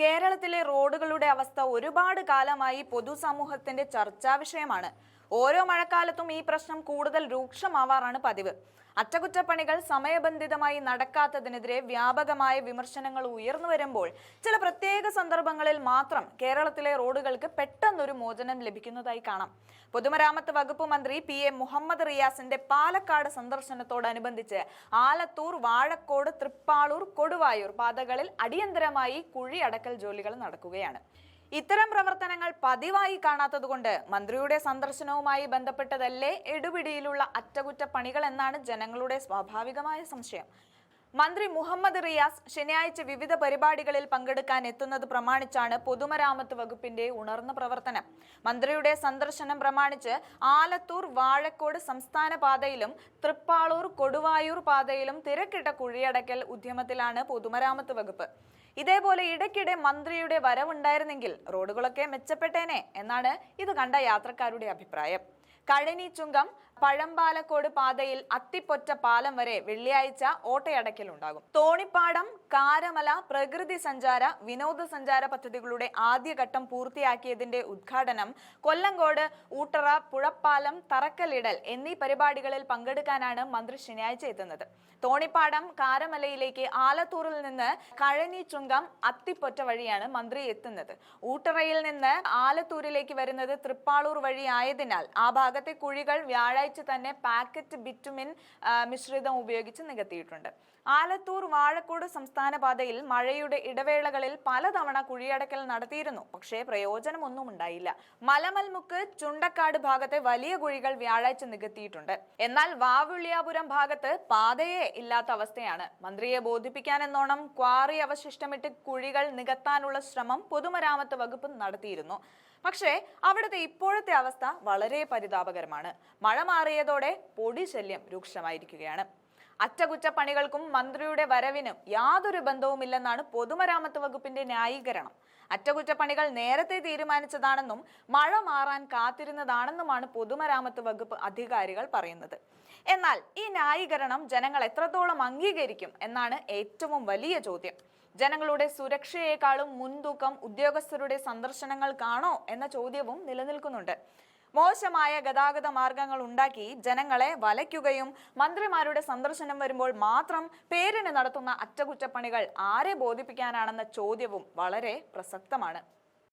കേരളത്തിലെ റോഡുകളുടെ അവസ്ഥ ഒരുപാട് കാലമായി പൊതുസമൂഹത്തിന്റെ ചർച്ചാ വിഷയമാണ്. ഓരോ മഴക്കാലത്തും ഈ പ്രശ്നം കൂടുതൽ രൂക്ഷമാവാറാണ് പതിവ്. അറ്റകുറ്റപ്പണികൾ സമയബന്ധിതമായി നടക്കാത്തതിനെതിരെ വ്യാപകമായ വിമർശനങ്ങൾ ഉയർന്നു വരുമ്പോൾ ചില പ്രത്യേക സന്ദർഭങ്ങളിൽ മാത്രം കേരളത്തിലെ റോഡുകൾക്ക് പെട്ടെന്നൊരു മോചനം ലഭിക്കുന്നതായി കാണാം. പൊതുമരാമത്ത് വകുപ്പ് മന്ത്രി പി എ മുഹമ്മദ് റിയാസിന്റെ പാലക്കാട് സന്ദർശനത്തോടനുബന്ധിച്ച് ആലത്തൂർ വാഴക്കോട് തൃപ്പാളൂർ കൊടുവായൂർ പാതകളിൽ അടിയന്തരമായി കുഴി അടക്കൽ ജോലികൾ നടക്കുകയാണ്. ഇത്തരം പ്രവർത്തനങ്ങൾ പതിവായി കാണാത്തതുകൊണ്ട് മന്ത്രിയുടെ സന്ദർശനവുമായി ബന്ധപ്പെട്ടതല്ലേ എടുപിടിയിലുള്ള അറ്റകുറ്റപ്പണികൾ എന്നാണ് ജനങ്ങളുടെ സ്വാഭാവികമായ സംശയം. മന്ത്രി മുഹമ്മദ് റിയാസ് ശനിയാഴ്ച വിവിധ പരിപാടികളിൽ പങ്കെടുക്കാൻ എത്തുന്നത് പ്രമാണിച്ചാണ് പൊതുമരാമത്ത് വകുപ്പിന്റെ ഉണർന്ന പ്രവർത്തനം. മന്ത്രിയുടെ സന്ദർശനം പ്രമാണിച്ച് ആലത്തൂർ വാഴക്കോട് സംസ്ഥാന പാതയിലും തൃപ്പാളൂർ കൊടുവായൂർ പാതയിലും തിരക്കിട്ട കുഴിയടക്കൽ ഉദ്യമത്തിലാണ് പൊതുമരാമത്ത് വകുപ്പ്. ഇതേപോലെ ഇടയ്ക്കിടെ മന്ത്രിയുടെ വരവുണ്ടായിരുന്നെങ്കിൽ റോഡുകളൊക്കെ മെച്ചപ്പെട്ടേനെ എന്നാണ് ഇത് കണ്ട യാത്രക്കാരുടെ അഭിപ്രായം. കഴനി ചുങ്കം പഴമ്പാലക്കോട് പാതയിൽ അത്തിപ്പൊറ്റ പാലം വരെ വെള്ളിയാഴ്ച ഓട്ടയടക്കലുണ്ടാകും തോണിപ്പാടം കാരമല പ്രകൃതി സഞ്ചാര വിനോദസഞ്ചാര പദ്ധതികളുടെ ആദ്യഘട്ടം പൂർത്തിയാക്കിയതിന്റെ ഉദ്ഘാടനം കൊല്ലങ്കോട് ഊട്ടറ പുഴപ്പാലം തറക്കല്ലിടൽ എന്നീ പരിപാടികളിൽ പങ്കെടുക്കാനാണ് മന്ത്രി ശനിയാഴ്ച എത്തുന്നത്. തോണിപ്പാടം കാരമലയിലേക്ക് ആലത്തൂറിൽ നിന്ന് കഴനി ചുങ്കം അത്തിപ്പൊറ്റ വഴിയാണ് മന്ത്രി എത്തുന്നത്. ഊട്ടറയിൽ നിന്ന് ആലത്തൂരിലേക്ക് വരുന്നത് തൃപ്പാളൂർ വഴി ആയതിനാൽ ആ ഭാഗത്തെ കുഴികൾ വ്യാഴാഴ്ച തന്നെ പാക്കറ്റ് ബിറ്റുമിൻ മിശ്രിതം ഉപയോഗിച്ച് നികത്തിയിട്ടുണ്ട്. ആലത്തൂർ വാഴക്കോട് സംസ്ഥാന പാതയിൽ മഴയുടെ ഇടവേളകളിൽ പലതവണ കുഴിയടക്കൽ നടത്തിയിരുന്നു. പക്ഷേ പ്രയോജനമൊന്നും ഉണ്ടായില്ല. മലമൽമുക്ക് ചുണ്ടക്കാട് ഭാഗത്തെ വലിയ കുഴികൾ വ്യാഴാഴ്ച നികത്തിയിട്ടുണ്ട്. എന്നാൽ വാവുള്ളിയാപുരം ഭാഗത്ത് പാതയെ ഇല്ലാത്ത അവസ്ഥയാണ്. മന്ത്രിയെ ബോധിപ്പിക്കാനെന്നോണം ക്വാറി അവശിഷ്ടമിട്ട് കുഴികൾ നികത്താനുള്ള ശ്രമം പൊതുമരാമത്ത് വകുപ്പ് നടത്തിയിരുന്നു. പക്ഷേ അവിടുത്തെ ഇപ്പോഴത്തെ അവസ്ഥ വളരെ പരിതാപകരമാണ്. മഴ മാറിയതോടെ പൊടി ശല്യം രൂക്ഷമായിരിക്കുകയാണ്. അറ്റകുറ്റപ്പണികൾക്കും മന്ത്രിയുടെ വരവിനും യാതൊരു ബന്ധവുമില്ലെന്നാണ് പൊതുമരാമത്ത് വകുപ്പിന്റെ ന്യായീകരണം. അറ്റകുറ്റപ്പണികൾ നേരത്തെ തീരുമാനിച്ചതാണെന്നും മഴ മാറാൻ കാത്തിരുന്നതാണെന്നുമാണ് പൊതുമരാമത്ത് വകുപ്പ് അധികാരികൾ പറയുന്നത്. എന്നാൽ ഈ ന്യായീകരണം ജനങ്ങൾ എത്രത്തോളം അംഗീകരിക്കും എന്നാണ് ഏറ്റവും വലിയ ചോദ്യം. ജനങ്ങളുടെ സുരക്ഷയേക്കാളും മുൻതൂക്കം ഉദ്യോഗസ്ഥരുടെ സന്ദർശനങ്ങൾക്കാണോ എന്ന ചോദ്യവും നിലനിൽക്കുന്നുണ്ട്. മോശമായ ഗതാഗത മാർഗങ്ങൾ ഉണ്ടാക്കി ജനങ്ങളെ വലയ്ക്കുകയും മന്ത്രിമാരുടെ സന്ദർശനം വരുമ്പോൾ മാത്രം പേരിന് നടത്തുന്ന അറ്റകുറ്റപ്പണികൾ ആരെ ബോധിപ്പിക്കാനാണെന്ന ചോദ്യവും വളരെ പ്രസക്തമാണ്.